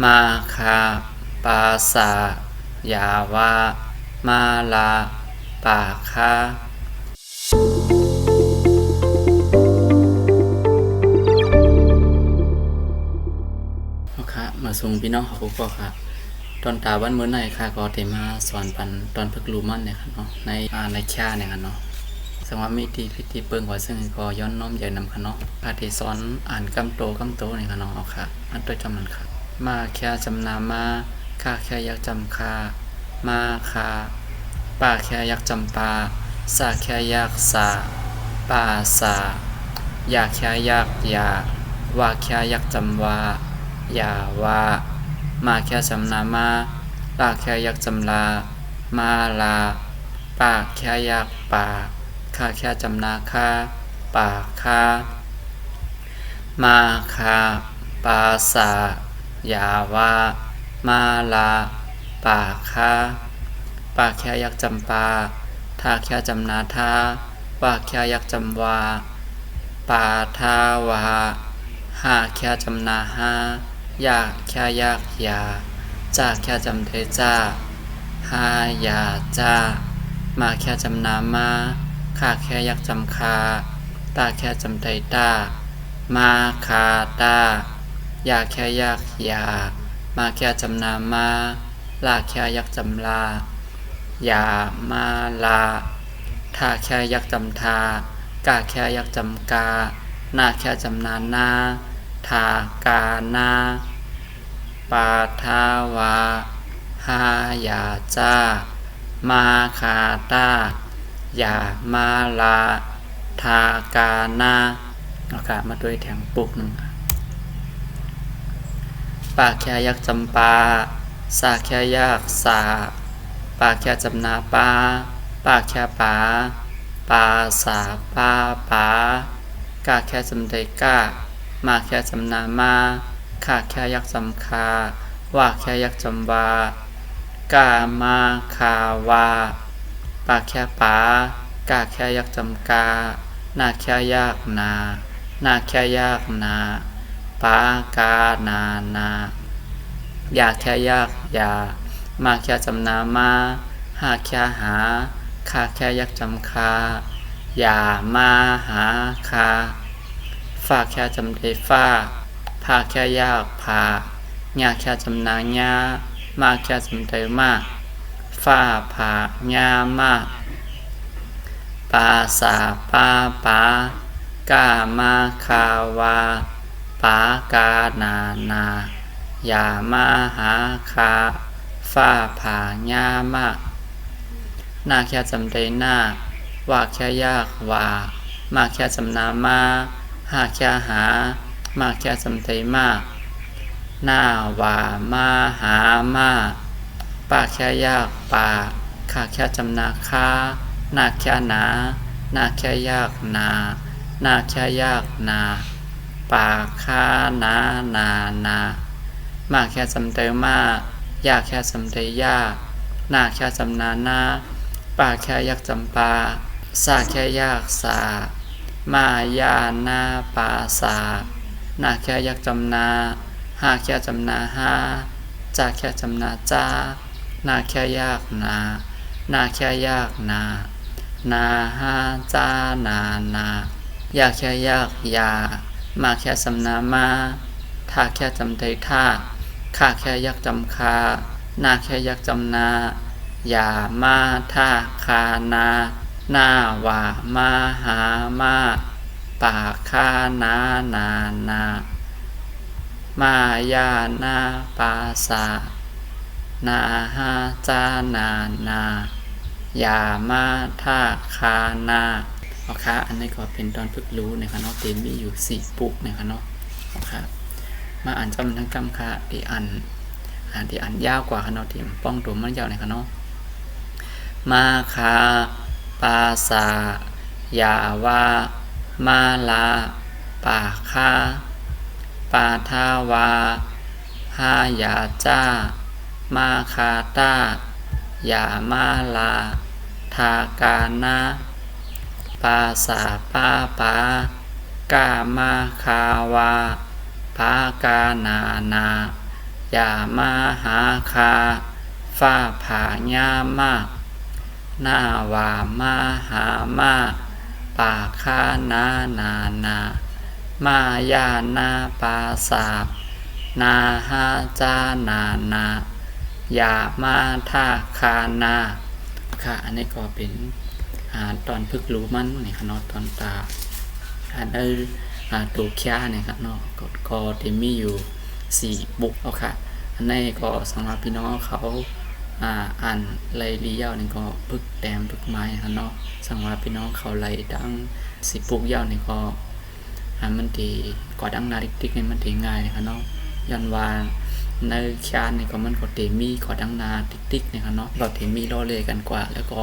มาคาปาสายาวามาลาปาคาเอาค่ะมาส่งพี่น้องเขาก็ค่ะ ตอนตาวันเมื้อไหนค่ะก็เตมาสอนปันตอนพึกรูมันเนี่ยค่ะเนาะในอาในชาเนี่ยค่ะเนาะสังว่ามีที่พิธีเปิงไว้ซึ่งก็ย้อนน้อมใหญ่นำค่ะเนาะพาที่สอนอ่านกำโตกำโตเนี่ยค่ะเนาะเอาค่ะ อันตัวจำมันค่ะ มาแค่จำนามาข้าแค่ยักจำคา มาคาป้าแค่ยักจำปาสาแค่ยักสาป้าสายาแค่ยักยาว่าแค่ยักจำวายาว่ามาแค่จำนามาลาแค่ยักจำลา มาลาป้าแค่ยักป่าข้าแค่จำนาคาป่าคามาคาปาสา ยาวา มาลาป่าคาปาแค่ยักจำปาท่าแค่จำนาทาปาแค่ยักจำวาป่าทาวาหาแค่จำนาหายาแค่ยักยาจาแค่จำเทจ้าหายาจ้ามาแค่จำนามาข้าแค่ยักจำคาตาแค่จำไทตามาคาตา ยาแค่ยักยา มาแค่จำนามา ลาแค่ยักจำลายามาลาทาแค่ยักจำทากาแค่ยักจำกานาแค่จำนานาทากานาปาทาวาหายาจ้า มาคาตายามาลา ทากานาเอากามาด้วยแถงปุกหนึ่งค่ะ ปากแค่ยักจำปา สาแค่ยักสา ปากแค่จำนาปา ปากแค่ปา ปาสาปาปากาแค่จำไดกามาแค่จำนามาขาแค่ยักจำคาว่าแค่ยักจำวากามาคาวาปากแค่ปากาแค่ยักจำกา นาแค่ยากนา นาแค่ยากนา ปากานานา อยากแค่ยากยามาแค่จำนามาหาแค่หาคาแค่ยักจำคาอย่ามาหาคาฝากแค่จำเดฟ้าพาแค่ยากพาญาแค่จำนางามาแค่จำเดมาฟ้าผาญามาปาสาปาปากามาคาวา ปากานานาอย่ามาหาคาฟ้าผาญามานาแค่จำได้หน้าว่าแค่ยากว่ามาแค่จำนามาหาแค่หา มาแค่จำได้มากหน้าว่ามาหามาป่าแค่ยากป่าข้าแค่จำนาคาหน้าแค่หนาหน้าแค่ยากนาหน้าแค่ยากนา ป่าคานานานา มาแค่จำเตมายากแค่จำเตยยากหน้าแค่จำนาหน้าป่าแค่ยักจำปาสาแค่ยากสามายาหน้าปาสาหน้าแค่ยักจำนาห้าแค่จำนาห้าจ้าแค่จำนาจ้าหน้าแค่ยากนาหน้าแค่ยากนานาห้าจ้านานาอยากแค่ยากยา มาแค่สำนามาท่าแค่จำใจท่าข้าแค่ยักจำคาหน้าแค่ยักจำนา อย่ามาท่าคานา หน้าว่ามาหามาป่าคานานานา มายานาปาสานาหาจานานา อย่ามาท่าคานา เอาค่ะอันนี้ก็เป็นตอนฝึกรู้นะคะเนาะเต็มมีอยู่สี่ปุกนะคะเนาะเอาค่ะมาอ่านจำทั้งกำค่ะที่อ่านอ่านที่อ่านยาวกว่าค่ะเนาะที่ป้องตัวมันยาวนะคะเนาะมาคาปาสายาวามาลาปาคาปาทาวาหายาจ้า มาคาตาอย่ามาลา ทากานา ปาสาปาปากามาคาวาปากานานาอย่ามาหาคาฟ้าผาญามาหน้าวามาหามาป่าคานานานา มายานาปาสาบนาหาจานานาอย่ามาท่าคานาค่ะอันนี้ก็เป็น อ่าตอนพึกรู้มันนี่ค่ะเนาะตอนตาอันเออาตัวแค่เนี่ยครับเนาะก็ก็จะมีอยู่สี่บุกเอาค่ะอันนี้ก็สำหรับพี่น้องเขาอ่าอ่านไล่ลียาวนี่ก็พึกแต้มพึกไม้ค่ะเนาะสำหรับพี่น้องเขาไลดังสิปุกยาวนี่ก็อ่ามันทีกอดังนาติ๊กๆนี่มันทีง่ายนะคะเนาะยันว่า ในชาตินี่ก็มันก็เตมีกอดังนาติ๊กๆเนี่ยค่ะเนาะเราเตมีล้อเลกันกว่า แล้วก็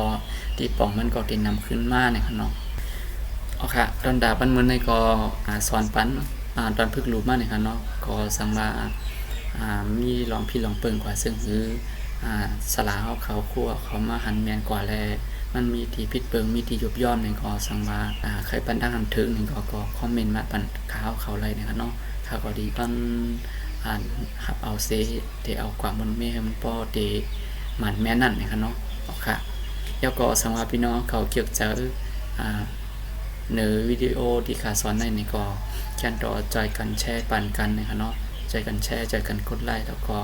ที่ปองมันก็เตนำขึ้นมานี่ยค่ะเนาะโอเคตอนดาบันมือในก็อ่าสอนปันอ่าตอนพึกรู้มาเนี่ยค่ะเนาะก็สังมาอ่ามีลองพี่ลองเปิงกว่าซึ่งคืออ่าสลาเขาเขาคั่วเขามาหันแมนกว่าแลมันมีที่พิดเปิงมีที่ยุบย่อนเนี่ยก็สังมาอ่าใครปันดังหันถึงเนี่ยก็คอมเมนต์มาปันข้าวเขาอะไรนี่ยค่ะเนาะข้าวก็ดีปัน อ่านหับเอาเซเตเอาความมันไม่ให้มันป้อเตหมันแม่นั่นเนี่ยค่ะเนาะโอเคแล้วก็สังว่าพี่น้องเขาเกี่ยวเจออ่าหรือวิดีโอที่ขาสอนในนี่ก็แค่ต่อใจกันแชร์ปันกันนะครับเนาะใจกันแชร์ใจกันกดไลค์แล้วก็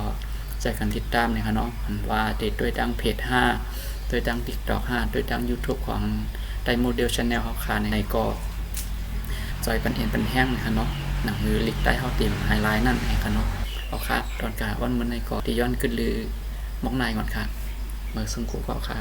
ใจกันติดตามนะครับเนาะอันว่าเด็ดด้วยดังเพจ5ด้วยดัง TikTok 5ด้วยดัง YouTube ของไดโมเดลชาแนลเขาขาในก็จอยปันเอ็นปันแห้งนะครับเนาะ หนังมือลิกได้เขาเตรียมไฮไลท์นั่นเองครับเนาะเอาค่ะตอนกาวันมันในกอที่ย้อนขึ้นหรือมองนายก่อนค่ะเมื่อซึ่งกูก็ค่ะ